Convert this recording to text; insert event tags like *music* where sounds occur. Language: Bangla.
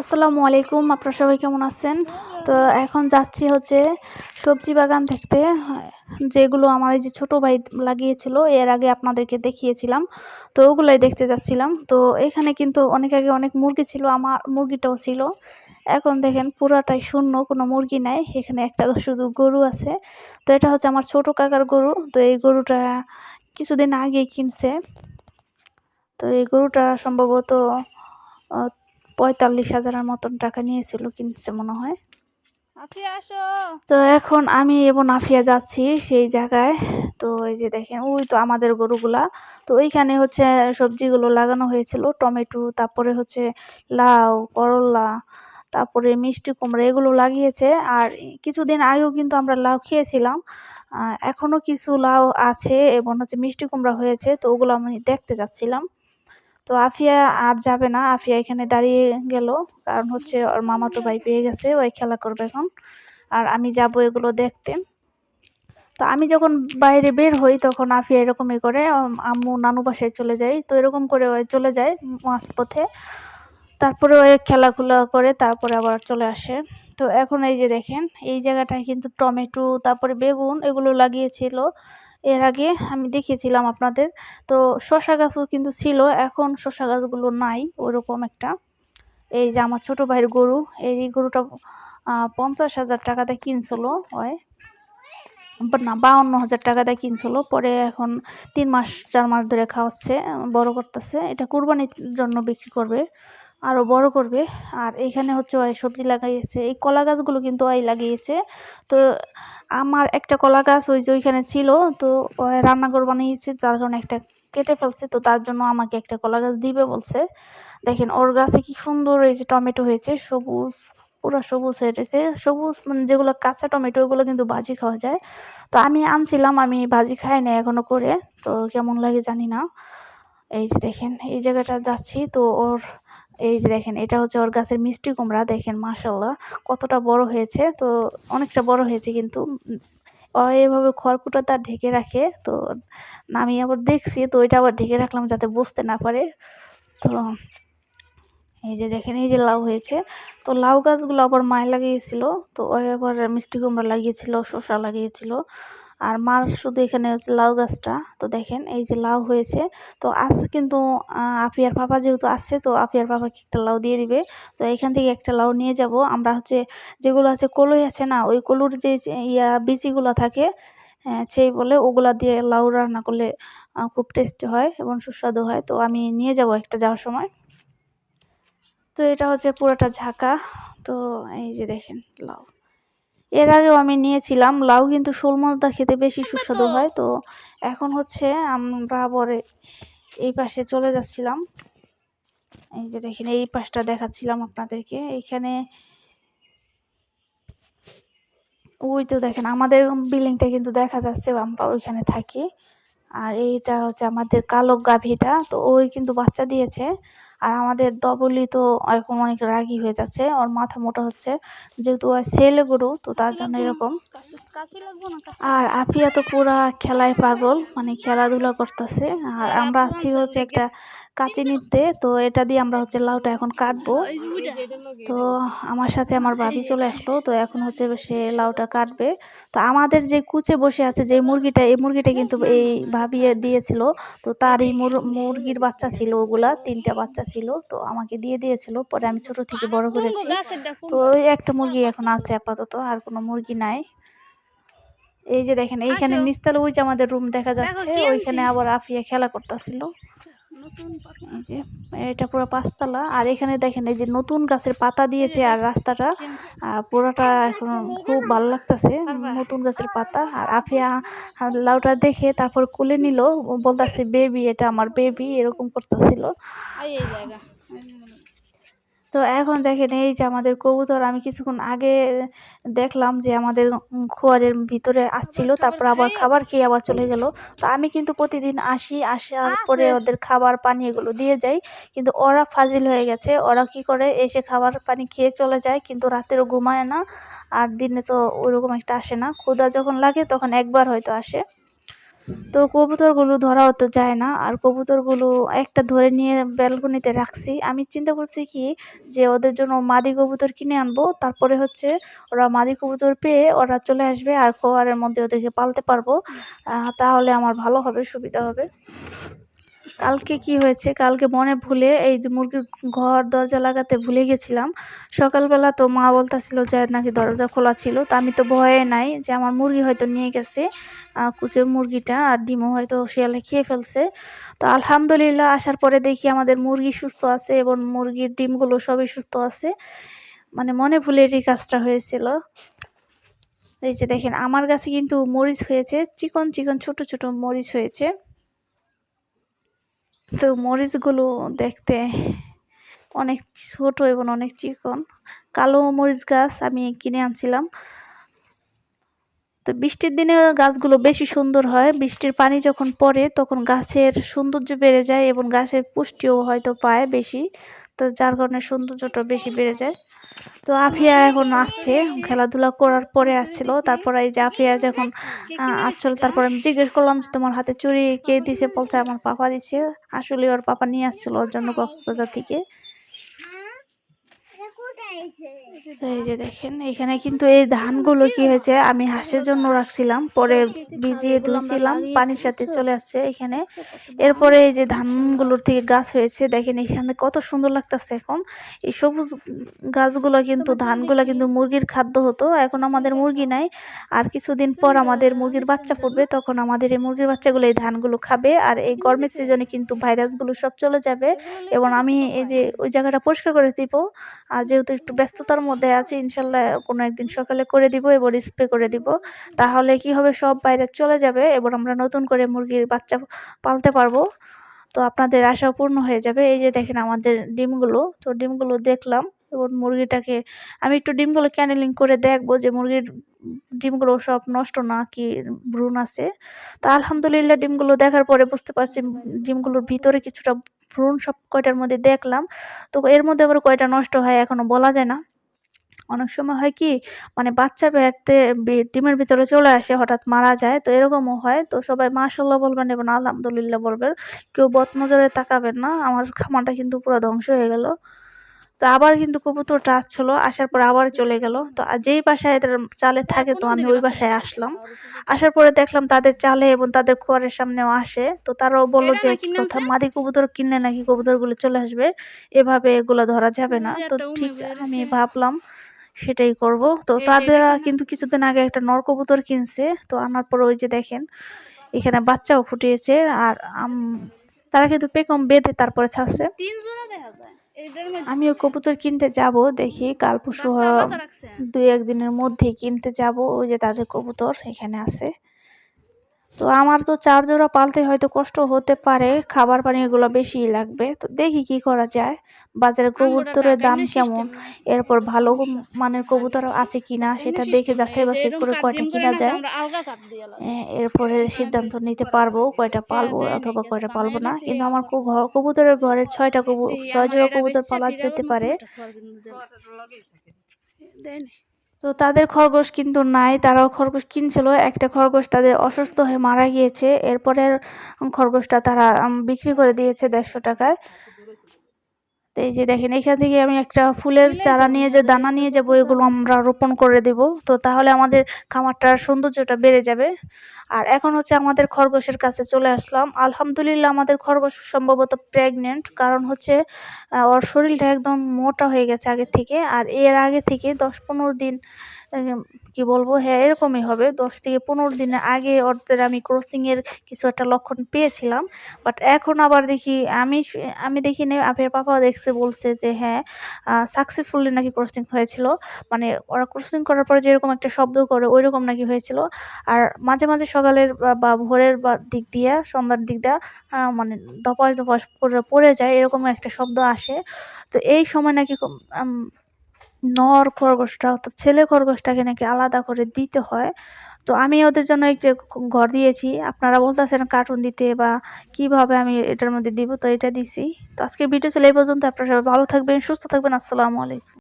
আসসালামু আলাইকুম, আপনারা সবাই কেমন আছেন? তো এখন যাচ্ছি হচ্ছে সবজি বাগান দেখতে। যেগুলো আমার এই যে ছোটো ভাই লাগিয়েছিল, এর আগে আপনাদেরকে দেখিয়েছিলাম। তো ওগুলোই দেখতে যাচ্ছিলাম। তো এখানে কিন্তু অনেক আগে অনেক মুরগি ছিল, আমার মুরগিটাও ছিল। এখন দেখেন পুরাটাই শূন্য, কোনো মুরগি নাই। এখানে একটা *laughs* শুধু গরু আছে। তো এটা হচ্ছে আমার ছোট কাকার গরু। তো এই গরুটা কিছুদিন আগেই কিনছে। তো এই গরুটা সম্ভবত পঁয়তাল্লিশ হাজারের মতন টাকা নিয়েছিল কিনছে মনে হয়। আফিয়া আসো। তো এখন আমি এবং আফিয়া যাচ্ছি সেই জায়গায়। তো এই যে দেখেন ওই তো আমাদের গরুগুলা। তো ওইখানে হচ্ছে সবজিগুলো লাগানো হয়েছিল টমেটো তারপরে হচ্ছে লাউ করলা তারপরে মিষ্টি কুমড়া এগুলো লাগিয়েছে। আর কিছুদিন আগেও কিন্তু আমরা লাউ খেয়েছিলাম। এখনও কিছু লাউ আছে এবং হচ্ছে মিষ্টি কুমড়া হয়েছে তো ওগুলো আমি দেখতে যাচ্ছিলাম। তো আফিয়া আর যাবে না। আফিয়া এখানে দাঁড়িয়ে গেল। কারণ হচ্ছে ওর মামা তো ভাই পেয়ে গেছে, ওই খেলা করবে এখন। আর আমি যাব এগুলো দেখতে। তো আমি যখন বাইরে বের হই তখন আফিয়া এরকমই করে আম্মু নানু বাসায় চলে যাই তো এরকম করে ওই চলে যায় মাঝপথে। তারপরে ওই খেলাধুলা করে, তারপরে আবার চলে আসে। তো এখন এই যে দেখেন, এই জায়গাটায় কিন্তু টমেটো, তারপরে বেগুন, এগুলো লাগিয়েছিল। এর আগে আমি দেখিয়েছিলাম আপনাদের। তো শশা গাছও কিন্তু ছিল, এখন শশা গাছগুলো নাই, ওরকম একটা। এই যে আমার ছোটো ভাইয়ের গরু, এই গরুটা পঞ্চাশ হাজার টাকাতে কিনছিল হয় না, বাউন্ন হাজার টাকা দিয়ে কিনছিল, পরে এখন তিন মাস, চার মাস ধরে খাওয়াচ্ছে, বড় করতেছে। এটা কুরবানির জন্য বিক্রি করবে। আরও বড় করবে। আর এখানে হচ্ছে ওই সবজি লাগাইয়েছে এই কলা গাছগুলো কিন্তু ওই লাগিয়েছে। তো আমার একটা কলা গাছ ওই যে ওইখানে ছিল, তো রান্নাঘর বানিয়েছে, যার কারণে একটা কেটে ফেলছে। তো তার জন্য আমাকে একটা কলা গাছ দিবে বলছে। দেখেন, ওর গাছে কি সুন্দর এই যে টমেটো হয়েছে, সবুজ, পুরো সবুজ হয়ে রয়েছে সবুজ মানে যেগুলো কাঁচা টমেটো, ওগুলো কিন্তু ভাজি খাওয়া যায়। তো আমি আনছিলাম, আমি ভাজি খাই না এখনও করে। তো কেমন লাগে জানি না। এই যে দেখেন, এই জায়গাটা যাচ্ছি। তো ওর এই যে দেখেন, এটা হচ্ছে ওর গাছের মিষ্টি কুমড়া, দেখেন মাসাল্লাহ কতটা বড় হয়েছে। তো অনেকটা বড় হয়েছে কিন্তু এভাবে খড়কুটা তার ঢেকে রাখে, তো আমি আবার দেখছি, তো ওইটা আবার ঢেকে রাখলাম যাতে বুঝতে না পারে। তো এই যে দেখেন, এই যে লাউ হয়েছে। তো লাউ গাছগুলো আবার মায় লাগিয়েছিল, তো আবার মিষ্টি কুমড়া লাগিয়েছিল, শসা লাগিয়েছিল। আর মার শুধু এখানে হচ্ছে লাউ গাছটা, তো দেখেন এই যে লাউ হয়েছে। তো আজ কিন্তু আপিয়ার পাপা যেহেতু আসছে তো আপিয়ার পাপাকে একটা লাউ দিয়ে দিবে। তো এখান থেকে একটা লাউ নিয়ে যাব। আমরা হচ্ছে যেগুলো আছে কলই আছে না, ওই কলুর যে ইয়া বিচিগুলো থাকে সেই বলে ওগুলা দিয়ে লাউ রান্না করলে খুব টেস্টি হয় এবং সুস্বাদু হয়। তো আমি নিয়ে যাব একটা যাওয়ার সময়। তো এটা হচ্ছে পুরোটা ঝাঁকা। তো এই যে দেখেন লাউ। এর আগেও আমি নিয়েছিলাম লাউ কিন্তু শোল মাছটা খেতে বেশি সুস্বাদু হয় তো এখন হচ্ছে আমরা আবার এই পাশে চলে যাচ্ছিলাম। এই যে দেখেন এই পাশটা দেখাচ্ছিলাম আপনাদেরকে। এইখানে ওই তো দেখেন আমাদের বিল্ডিংটা কিন্তু দেখা যাচ্ছে আমরা ওইখানে থাকি। আর এইটা হচ্ছে আমাদের কালো গাভীটা তো ওই কিন্তু বাচ্চা দিয়েছে। আর আমাদের দবলি তো এরকম অনেক রাগি হয়ে যাচ্ছে ওর মাথা মোটা হচ্ছে। যেহেতু ছেলে গরু তো তার জন্য এরকম। আর আপিয়া তো পুরা খেলায় পাগল মানে খেলাধুলা করতেছে। আর আমরা আছি হচ্ছে একটা কাচি নিতে তো এটা দিয়ে আমরা হচ্ছে লাউটা এখন কাটবো। তো আমার সাথে আমার ভাবি চলে আসলো তো এখন হচ্ছে সে লাউটা কাটবে। তো আমাদের যে কুচে বসে আছে যে মুরগিটা এই মুরগিটা কিন্তু এই ভাবিয়ে দিয়েছিল। তো তার এই মুরগির বাচ্চা ছিল ওগুলা তিনটা বাচ্চা ছিল তো আমাকে দিয়ে দিয়েছিল। পরে আমি ছোট থেকে বড় করেছি। তো ওই একটা মুরগি এখন আছে আপাতত আর কোনো মুরগি নাই। এই যে দেখেন এইখানে নিস্তাল ওই যে আমাদের রুম দেখা যাচ্ছে ওইখানে আবার আফিয়া খেলা করতেছিল। এটা পুরো পাঁচতলা। আর এখানে দেখেন এই যে নতুন গাছের পাতা দিয়েছে আর রাস্তাটা। পুরোটা এখন খুব ভালো লাগতেছে নতুন গাছের পাতা। আর আফিয়া লাউটা দেখে তারপর কুলে নিল। বলতেছে বেবি এটা আমার বেবি এরকম করতেছিল। তো এখন দেখেন এই যে আমাদের কবুতর আমি কিছুক্ষণ আগে দেখলাম যে আমাদের খোয়ারের ভিতরে আসছিল তারপর আবার খাবার খেয়ে আবার চলে গেল। তো আমি কিন্তু প্রতিদিন আসি আসার পরে ওদের খাবার পানি এগুলো দিয়ে যাই। কিন্তু ওরা ফাজিল হয়ে গেছে। ওরা কি করে? এসে খাবার পানি খেয়ে চলে যায় কিন্তু রাতেরও ঘুমায় না। আর দিনে তো ওইরকম একটা আসে না। ক্ষুদা যখন লাগে তখন একবার হয়তো আসে। তো কবুতরগুলো ধরা তো যায় না। আর কবুতরগুলো একটা ধরে নিয়ে ব্যালকনিতে রাখছি। আমি চিন্তা করছি কি যে ওদের জন্য মাদি কবুতর কিনে আনব। তারপরে হচ্ছে ওরা মাদি কবুতর পেয়ে ওরা চলে আসবে আর খোয়ারের মধ্যে ওদেরকে পালতে পারব। তাহলে আমার ভালো হবে সুবিধা হবে। কালকে কি হয়েছে? কালকে মনে ভুলে এই যে মুরগির ঘর দরজা লাগাতে ভুলে গেছিলাম। সকালবেলা তো মা বলতাছিল যে নাকি দরজা খোলা ছিল। তো আমি তো ভয়ে নাই যে আমার মুরগি হয়তো নিয়ে গেছে আহ, কুচে মুরগিটা আর ডিমও হয়তো শিয়ালে খেয়ে ফেলছে। তো আলহামদুলিল্লাহ আসার পরে দেখি আমাদের মুরগি সুস্থ আছে এবং মুরগির ডিমগুলো সবই সুস্থ আছে। মানে মনে ভুলে এই কাজটা হয়েছিল। এই যে দেখেন আমার কাছে কিন্তু মরিচ হয়েছে চিকন চিকন ছোট ছোট মরিচ হয়েছে। তো মরিচগুলো দেখতে অনেক ছোট এবং অনেক চিকন। কালো মরিচ গাছ আমি কিনে আনছিলাম। তো বৃষ্টির দিনে গাছগুলো বেশি সুন্দর হয়। বৃষ্টির পানি যখন পড়ে তখন গাছের সৌন্দর্য বেড়ে যায় এবং গাছের পুষ্টিও হয়তো পায় বেশি। তো যার কারণে সৌন্দর্যটা বেশি বেড়ে যায়। তো আফিয়া এখন আসছে। খেলাধুলা করার পরে আসছিল। তারপরে এই যে আফিয়া যখন আসছিল, তারপর আমি জিজ্ঞেস করলাম যে, তোমার হাতে চুরি কে দিছে? বলছে, আমার পাপা দিছে। আসলে ওর পাপা নিয়ে আসছিল ওর জন্য কক্সবাজার থেকে। এই যে দেখেন, এখানে কিন্তু এই ধানগুলো কি হয়েছে? আমি হাঁসের জন্য রাখছিলাম, পরে ভিজিয়ে ধুয়েছিলাম পানির সাথে চলে আসছে এখানে। এরপরে এই যে ধানগুলোর থেকে গাছ হয়েছে, দেখেন এখানে কত সুন্দর লাগতেছে এখন। এই সবুজ গাছগুলো কিন্তু, ধানগুলো কিন্তু মুরগির খাদ্য হতো, এখন আমাদের মুরগি নাই। আর কিছুদিন পর আমাদের মুরগির বাচ্চা পড়বে, তখন আমাদের এই মুরগির বাচ্চাগুলো এই ধানগুলো খাবে। আর এই গরমের সিজনে কিন্তু ভাইরাসগুলো সব চলে যাবে। এবং আমি এই যে ওই জায়গাটা পরিষ্কার করে দিব। আর যেহেতু একটু ব্যস্ততার মধ্যে আছি, ইনশাল্লাহ কোনো একদিন সকালে করে দিব এবং স্প্রে করে দিব। তাহলে কি হবে, সব বাইরে চলে যাবে এবং আমরা নতুন করে মুরগির বাচ্চা পালতে পারব। তো আপনাদের আশা পূর্ণ হয়ে যাবে। এই যে দেখেন আমাদের ডিমগুলো, তো ডিমগুলো দেখলাম এবং মুরগিটাকে আমি একটু ডিমগুলো ক্যানেলিং করে দেখব যে মুরগির ডিমগুলো সব নষ্ট না কি ভ্রূণ আছে। তা আলহামদুলিল্লাহ, ডিমগুলো দেখার পরে বুঝতে পারছি ডিমগুলোর ভিতরে কিছুটা ভ্রূণ সব কয়টার মধ্যে দেখলাম। তো এর মধ্যে আবার কয়টা নষ্ট হয় এখনও বলা যায় না। অনেক সময় হয় কি মানে বাচ্চা বেরতে ডিমের ভিতরে চলে আসে, হঠাৎ মারা যায়। তো এরকমও হয়। তো সবাই মাশাল্লাহ বলবেন এবং আলহামদুলিল্লাহ বলবেন। কেউ বদনজরে তাকাবেন না। আমার খামারটা কিন্তু পুরো ধ্বংস হয়ে গেল। তো আবার কিন্তু কবুতরটা আসছিল আসার পর আবার চলে গেল। তো যেই বাসায় এদের চালে থাকে তো আমি ওই বাসায়? আসলাম। আসার পরে দেখলাম তাদের চালে এবং তাদের খোয়ারের সামনেও আসে। তো তারাও বলল যে কিনে মাদি কবুতর কিনলে নাকি কবুতরগুলো চলে আসবে। এভাবে এগুলো ধরা যাবে না। তো ঠিক আমি ভাবলাম সেটাই করব। তো তাদের কিন্তু কিছুদিন আগে একটা নর কবুতর কিনছে। তো আনার পর ওই যে দেখেন এখানে বাচ্চাও ফুটিয়েছে। আর তারা কিন্তু পেকম বেঁধে তারপরে ছাড়ছে। তিন জোড়া দেখা যায়। আমিও কবুতর কিনতে যাব দেখি। কাল পরশু হয়- দুই একদিনের মধ্যে কিনতে যাব ওই যে তাদের কবুতর এখানে আছে। তো আমার তো চার জোড়া পালতে হয়তো কষ্ট হতে পারে খাবার পানি এগুলো বেশি লাগবে। তো দেখি কি করা যায় বাজারে কবুতরের দাম কেমন এরপর ভালো মানের কবুতর আছে কিনা সেটা দেখে যাচাই বাছাই করে কয়টা কিনা যায়। এরপরে সিদ্ধান্ত নিতে পারব কয়টা পালবো অথবা কয়টা পালবো না। কিন্তু আমার এখন কু- ঘর- কবুতরের ঘরে ছয়টা কবু ছয় জোড়া কবুতর পালা যেতে পারে। তো তাদের খরগোশ কিন্তু নাই, তারাও খরগোশ কিনছিল। একটা খরগোশ তাদের অসুস্থ হয়ে মারা গিয়েছে। এরপরের খরগোশটা তারা বিক্রি করে দিয়েছে দেড়শো টাকায়। তো এই যে দেখেন এখান থেকে আমি একটা ফুলের চারা নিয়ে যে দানা নিয়ে যাব এগুলো আমরা রোপণ করে দেব। তো তাহলে আমাদের খামারটার সৌন্দর্যটা বেড়ে যাবে। আর এখন হচ্ছে আমাদের খরগোশের কাছে চলে আসলাম। আলহামদুলিল্লাহ আমাদের খরগোশ সম্ভবত প্রেগনেন্ট কারণ হচ্ছে ওর শরীরটা একদম মোটা হয়ে গেছে আগে থেকে। আর এর আগে থেকে দশ পনেরো দিন কি বলব? হ্যাঁ এরকমই হবে। দশ থেকে পনেরো দিনের আগে ওদের আমি ক্রসিং এর কিছু একটা লক্ষণ পেয়েছিলাম। বাট এখন আবার দেখি, আমি আমি দেখি নি আফের পাপা দেখছে, বলছে যে হ্যাঁ সাকসেসফুলি নাকি ক্রসিং হয়েছিল। মানে ওরা ক্রসিং করার পরে যেরকম একটা শব্দ করে ওই রকম নাকি হয়েছিল। আর মাঝে মাঝে সকালের বা- ভোরের বা, দিক দিয়ে, সন্ধ্যার দিক দিয়ে মানে ধপাস ধপাস করে পড়ে যায়, এরকম একটা শব্দ আসে। তো এই সময় নাকি নর খরগোশটা অর্থাৎ ছেলে খরগোশটাকে নাকি আলাদা করে দিতে হয়। তো আমি ওদের জন্য এই যে ঘর দিয়েছি, আপনারা বলতেছেন কার্টুন দিতে বা কীভাবে আমি এটার মধ্যে দিব, তো এটা দিছি। তো আজকের ভিডিও ছিল এই পর্যন্ত, আপনারা সবাই ভালো থাকবেন, সুস্থ থাকবেন, আসসালামু আলাইকুম।